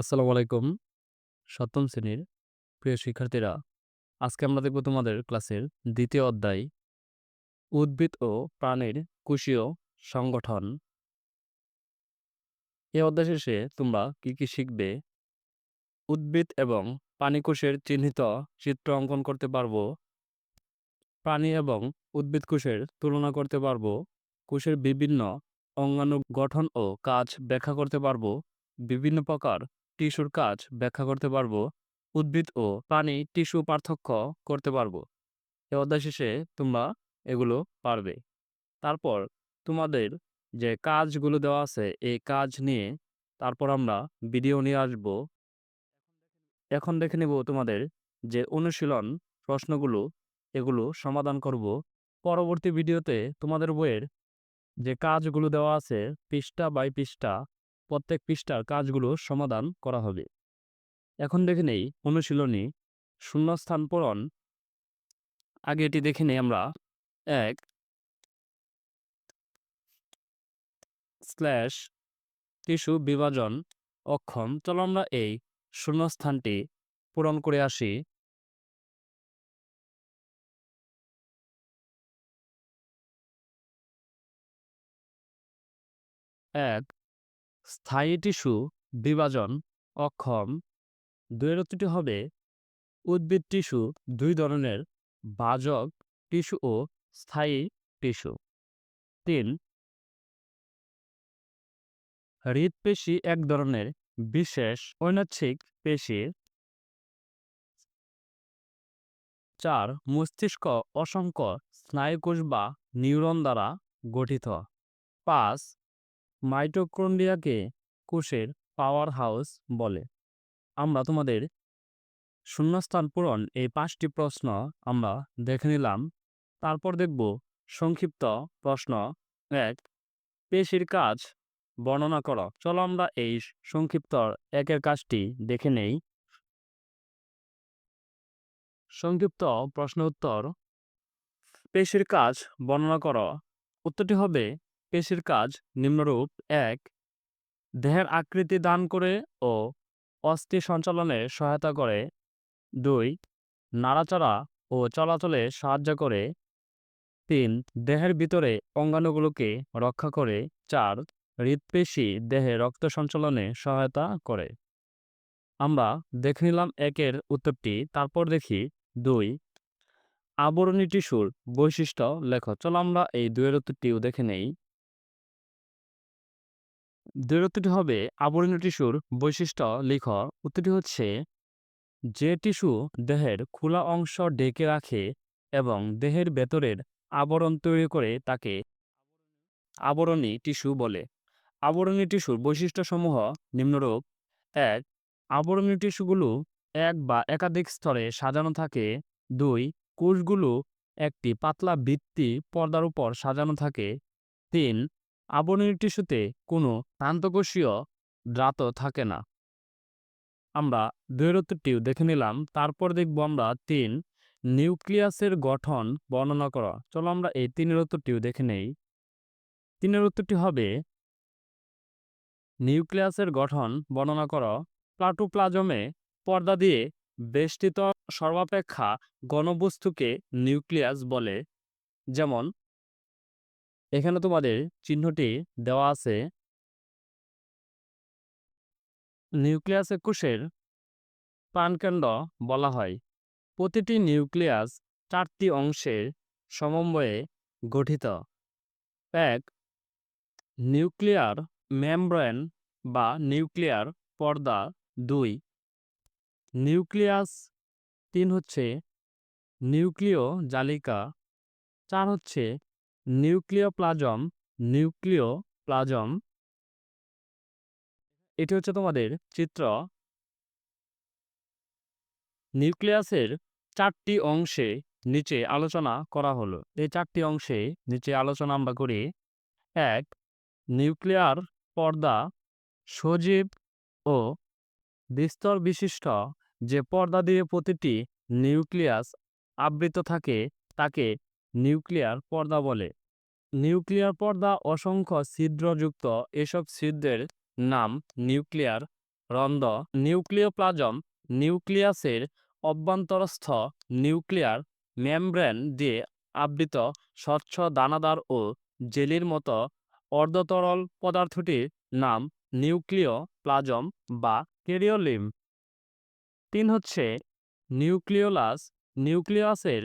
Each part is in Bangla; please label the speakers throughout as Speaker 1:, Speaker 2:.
Speaker 1: আসসালামু আলাইকুম। সপ্তম শ্রেণির প্রিয় শিক্ষার্থীরা, আজকে আমরা দেখব তোমাদের ক্লাসের দ্বিতীয় অধ্যায়, উদ্ভিদ ও প্রাণীর কোষীয় সংগঠন। এই অধ্যায় শেষে তোমরা কি কি শিখবে? উদ্ভিদ এবং প্রাণী কোষের চিহ্নিত চিত্র অঙ্কন করতে পারব। প্রাণী এবং উদ্ভিদ কোষের তুলনা করতে পারব। কোষের বিভিন্ন অঙ্গাণু গঠন ও কাজ ব্যাখ্যা করতে পারব। বিভিন্ন প্রকার টিস্যুর কাজ ব্যাখ্যা করতে পারব, উদ্ভিদ ও প্রাণী টিস্যু পার্থক্য করতে পারব। এ অধ্যায় শেষে তোমরা এগুলো পারবে। তারপর তোমাদের যে কাজগুলো দেওয়া আছে, এই কাজ নিয়ে তারপর আমরা ভিডিও নিয়ে আসব। এখন দেখে নেব তোমাদের যে অনুশীলন প্রশ্নগুলো, এগুলো সমাধান করব। পরবর্তী ভিডিওতে তোমাদের বইয়ের যে কাজগুলো দেওয়া আছে, পৃষ্ঠা বাই পৃষ্ঠা প্রত্যেক পৃষ্ঠার কাজগুলো সমাধান করা হবে। এখন দেখে নেই, অনুশীলনী, শূন্যস্থান পূরণ। আগে এটি দেখে নেই আমরা। এক স্ল্যাশ টিস্যু বিভাজন অক্ষম। চলো আমরা এই শূন্যস্থানটি পূরণ করে আসি। এক স্থায়ী টিস্যু বিভাজন অক্ষম। দুয়ের হবে উদ্ভিদ টিস্যু দুই ধরনের, বাজক টিস্যু ও স্থায়ী টিস্যু। তিন হৃদপেশি এক ধরনের, বিশেষ ঐনাচ্ছিক পেশি। চার মস্তিষ্ক অসংখ্য স্নায়ুকোষ বা নিউরন দ্বারা গঠিত। পাঁচ মাইটোকন্ড্রিয়াকে কোষের পাওয়ার হাউস বলে। আমরা তোমাদের শূন্যস্থান পূরণ এই পাঁচটি প্রশ্ন আমরা দেখে নিলাম। তারপর দেখব সংক্ষিপ্ত প্রশ্ন এক, পেশির কাজ বর্ণনা করো। চলো আমরা এই সংক্ষিপ্ত একের কাজটি দেখে নেই। সংক্ষিপ্ত প্রশ্ন উত্তর, পেশির কাজ বর্ণনা করো। উত্তরটি হবে পেশির কাজ নিম্নরূপ, এক, দেহের আকৃতি দান করে ও অস্থি সঞ্চালনে সহায়তা করে, দুই, নাড়াচাড়া ও চলাচলে সাহায্য করে, তিন, দেহের ভিতরে অঙ্গাণুগুলোকে রক্ষা করে, চার, হৃৎপেশি দেহে রক্ত সঞ্চালনে সহায়তা করে। আমরা দেখে নিলাম একের উত্তরটি, তারপর দেখি দুই, আবরণী টিস্যুর বৈশিষ্ট্য লেখ। চলো আমরা এই দুয়ের উত্তরটিও দেখে নেই। দুয়ের হবে আবরণী টিস্যুর বৈশিষ্ট্য লিখ। উত্তরটি হচ্ছে, যে টিস্যু দেহের খোলা অংশ ডেকে রাখে এবং দেহের ভেতরের আবরণ তৈরি করে তাকে আবরণী টিস্যু বলে। আবরণী টিস্যুর বৈশিষ্ট্যসমূহ নিম্নরূপ। এক, আবরণী টিস্যুগুলো এক বা একাধিক স্তরে সাজানো থাকে। দুই, কোষগুলো একটি পাতলা ভিত্তি পর্দার উপর সাজানো থাকে। তিন আবরণী টিস্যুতে কোনো প্রান্তকোষীয় দ্রাত থাকে না। আমরা দৈরত্বটিও দেখে নিলাম, তারপর দেখব আমরা তিন নিউক্লিয়াসের গঠন বর্ণনা করা। চলো আমরা এই তিনের উত্তরটিও দেখে নেই। তিনের উত্তরটি হবে নিউক্লিয়াসের গঠন বর্ণনা করো। প্লাটোপ্লাজমে পর্দা দিয়ে বেষ্টিত সর্বাপেক্ষা গণবস্তুকে নিউক্লিয়াস বলে, যেমন এখানে তোমাদের চিহ্নটি দেওয়া আছে নিউক্লিয়াসে কোষের প্রাণকেন্দ্র বলা হয়। প্রতিটি নিউক্লিয়াস চারটি অংশের সমন্বয়ে গঠিত। এক, নিউক্লিয়ার মেমব্রেন বা নিউক্লিয়ার পর্দা। দুই, নিউক্লিয়াস। তিন হচ্ছে নিউক্লিয় জালিকা। চার হচ্ছে নিউক্লিয় প্লাজম নিউক্লিয় প্লাজম এটি হচ্ছে তোমাদের চিত্র। নিউক্লিয়াসের চারটি অংশে নিচে আলোচনা করা হলো। এই চারটি অংশে নিচে আলোচনা আমরা করি, এক, নিউক্লিয়ার পর্দা সজীব ও বিস্তর বিশিষ্ট। যে পর্দা দিয়ে প্রতিটি নিউক্লিয়াস আবৃত থাকে, তাকে নিউক্লিয়ার পর্দা বলে। নিউক্লিয়ার পর্দা অসংখ্য ছিদ্রযুক্ত এসব ছিদ্রের নাম নিউক্লিয়ার রন্ধ্র নিউক্লিওপ্লাজম নিউক্লিয়াসের অভ্যন্তরস্থ নিউক্লিয়ার মেমব্রেন দিয়ে আবৃত স্বচ্ছ দানাদার ও জেলির মতো অর্ধতরল পদার্থটির নাম নিউক্লিয় প্লাজম বা কেরিওলিম। তিন হচ্ছে নিউক্লিওলাস। নিউক্লিয়াসের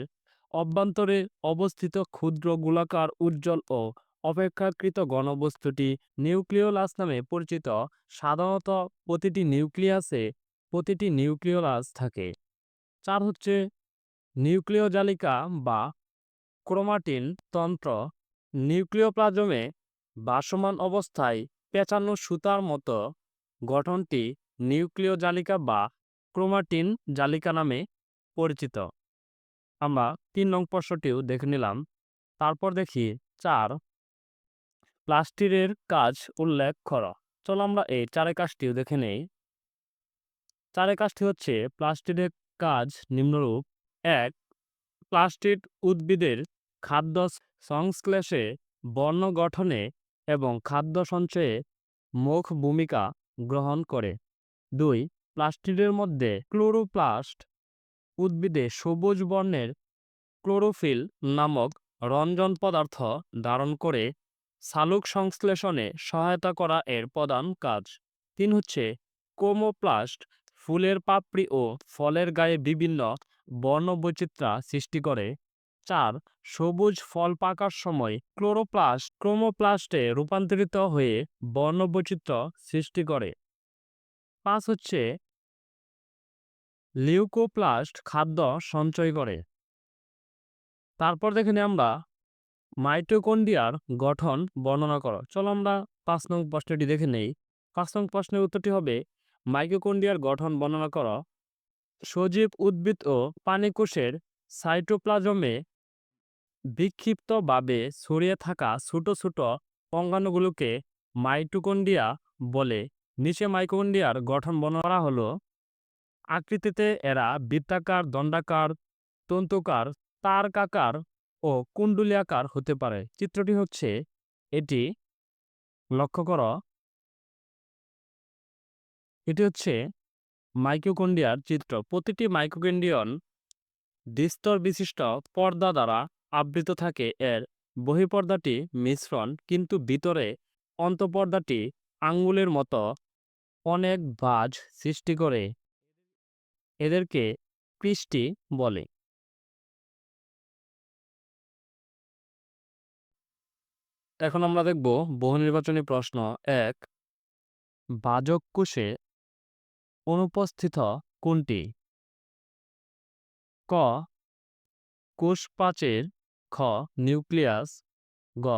Speaker 1: অভ্যন্তরে অবস্থিত ক্ষুদ্র গোলাকার উজ্জ্বল ও অপেক্ষাকৃত ঘনবস্তুটি নিউক্লিওলাস নামে পরিচিত। সাধারণত প্রতিটি নিউক্লিয়াসে প্রতিটি নিউক্লিওলাস থাকে। চার হচ্ছে নিউক্লিয় জালিকা বা ক্রোমাটিন তন্ত্র। নিউক্লিওপ্লাজমে বাসমান অবস্থায় পেঁচানো সুতার মতো গঠনটি নিউক্লিয় জালিকা বা ক্রোমাটিন জালিকা নামে পরিচিত। আমরা তিন নং প্রশ্নটিও দেখে নিলাম। তারপর দেখি চার। প্লাস্টিরের কাজ উল্লেখ কর। চলো আমরা এই চারের কাজটিও দেখে নেই। চারের কাজটি হচ্ছে প্লাস্টিরের কাজ নিম্নরূপ। এক প্লাস্টিক উদ্ভিদের খাদ্য সংশ্লেষে বর্ণ গঠনে এবং খাদ্য সঞ্চয়ে মুখ ভূমিকা গ্রহণ করে। দুই, প্লাস্টিডের মধ্যে ক্লোরোপ্লাস্ট উদ্ভিদে সবুজ বর্ণের ক্লোরোফিল নামক রঞ্জন পদার্থ ধারণ করে সালোক সংশ্লেষণে সহায়তা করা এর প্রধান কাজ। তিন হচ্ছে কোমোপ্লাস্ট, ফুলের পাপড়ি ও ফলের গায়ে বিভিন্ন বর্ণবৈচিত্র্য সৃষ্টি করে। চার, সবুজ ফল পাকার সময় ক্লোরোপ্লাস্ট ক্রোমোপ্লাস্টে রূপান্তরিত হয়ে বর্ণবৈচিত্র্য সৃষ্টি করে। পাঁচ হচ্ছে লিউকোপ্লাস্ট খাদ্য সঞ্চয় করে। তারপর দেখে আমরা মাইটোকন্ডিয়ার গঠন বর্ণনা করো। চলো আমরা পাঁচ নং প্রশ্নটি দেখে নেই। পাঁচ নং প্রশ্নের উত্তরটি হবে মাইটোকন্ডিয়ার গঠন বর্ণনা করো। সজীব উদ্ভিদ ও পানিকোষের সাইটোপ্লাজমে বিক্ষিপ্তভাবে ছড়িয়ে থাকা ছোট ছোট অঙ্গাণুগুলোকে মাইটোকন্ডিয়া বলে। নিচে মাইটোকন্ডিয়ার গঠন বর্ণনা করা হলো আকৃতিতে এরা বৃত্তাকার, দণ্ডাকার, তন্তুকার, তারকাকার ও কুণ্ডুলিয়াকার হতে পারে। চিত্রটি হচ্ছে এটি। লক্ষ্য কর। এটি হচ্ছে মাইক্রোকন্ডিয়ার চিত্র। প্রতিটি মাইক্রোকন্ডিয়ন দ্বিস্তর বিশিষ্ট পর্দা দ্বারা আবৃত থাকে। এর বহিঃপর্দাটি মিশ্রণ, কিন্তু ভিতরে অন্তঃপর্দাটি আঙ্গুলের মতো অনেক বাজ সৃষ্টি করে। এদেরকে কৃষ্টি বলে। এখন আমরা দেখব বহু নির্বাচনী প্রশ্ন এক, বাজক কোষে অনুপস্থিত কোনটি? ক কোষ প্রাচীর খ, নিউক্লিয়াস, গ,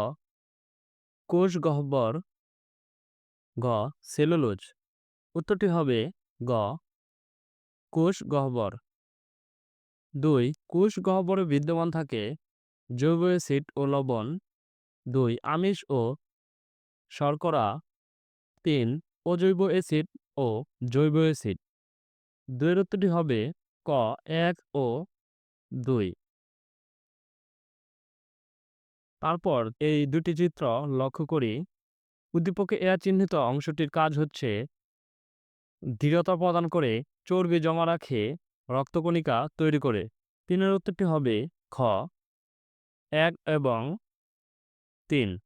Speaker 1: কোষ গহ্বর, গ, সেলুলোজ। উত্তরটি হবে গ কোষ গহ্বর। দুই, কোষ গহ্বরে বিদ্যমান থাকে জৈব অ্যাসিড ও লবণ। দুই, আমিষ ও শর্করা। তিন, অজৈব অ্যাসিড ও জৈব অ্যাসিড। উত্তরটি হবে ক, এক ও দুই। তারপর এই দুটি চিত্র লক্ষ্য করি। উদ্দীপকে এয়া চিহ্নিত অংশটির কাজ হচ্ছে দৃঢ়তা প্রদান করে চর্বি জমা রাখে, রক্তকণিকা তৈরি করে। তিনের উত্তরটি হবে খ। এক এবং তিন।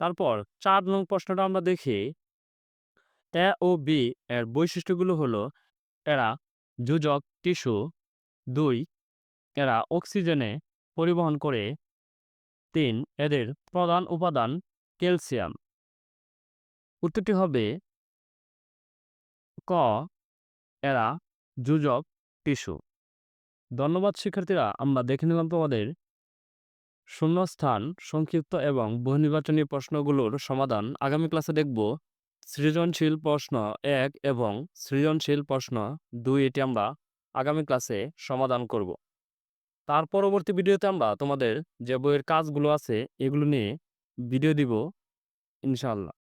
Speaker 1: তারপর চার নং প্রশ্নটা আমরা দেখি। এ ও বি এর বৈশিষ্ট্যগুলো হলো, এরা যোজক, টিস্যু। দুই, এরা অক্সিজেনে পরিবহন করে। তিন, এদের প্রধান উপাদান ক্যালসিয়াম। উত্তরটি হবে ক। এরা যোজক টিস্যু। ধন্যবাদ, শিক্ষার্থীরা। আমরা দেখে নিলাম তোমাদের শূন্যস্থান, সংক্ষিপ্ত এবং বহুনির্বাচনী প্রশ্নগুলোর সমাধান। আগামী ক্লাসে দেখব সৃজনশীল প্রশ্ন এক এবং সৃজনশীল প্রশ্ন দুই, এটি আমরা আগামী ক্লাসে সমাধান করব। তার পরবর্তী ভিডিওতে আমরা তোমাদের যে বইয়ের কাজগুলো আছে, এগুলো নিয়ে ভিডিও দিব, ইনশাআল্লাহ।